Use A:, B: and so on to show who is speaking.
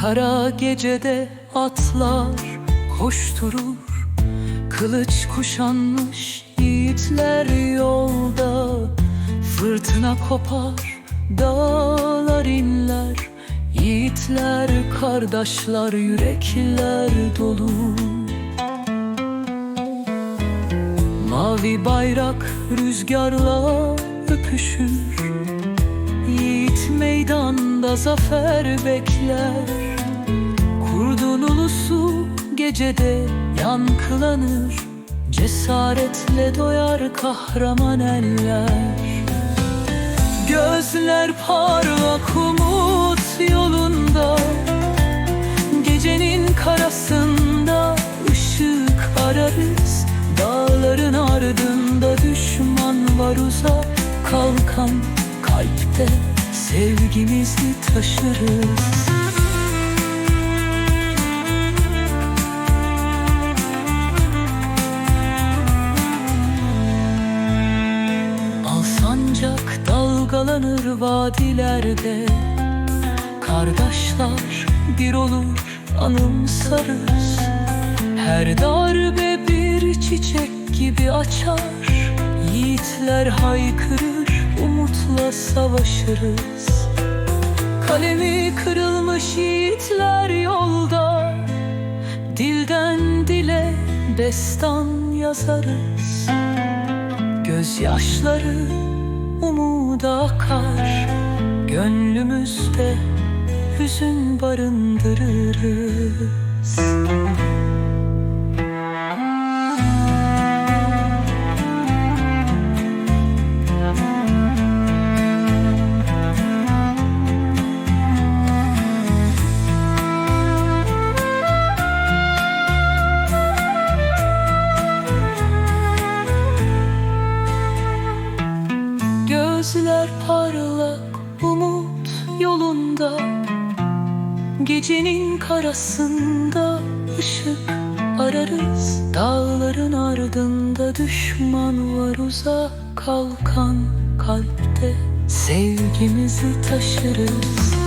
A: Kara gecede atlar koşturur. Kılıç kuşanmış yiğitler yolda Fırtına kopar, dağlar inler. Yiğitler, kardeşler, yürekler dolu. Mavi bayrak rüzgarla öpüşür. Yiğit meydanda zafer bekler Kurdun ulusu gecede yankılanır Cesaretle doyar kahraman eller. Gözler parlak umut yolunda Gecenin karasında ışık ararız. Dağların ardında düşman var uzak Kalkan kalpte sevgimizi taşırız dalgalanır vadilerde. Kardeşler bir olur anımsarız Her darbe bir çiçek gibi açar. Yiğitler haykırır umutla savaşırız. Kalemi kırılmış yiğitler yolda. Dilden dile destan yazarız. Gözyaşları umuda akar. Gönlümüzde hüzün barındırırız Gözler parlak umut yolunda. Gecenin karasında ışık ararız. Dağların ardında düşman var uzak Kalkan kalpte. Sevgimizi taşırız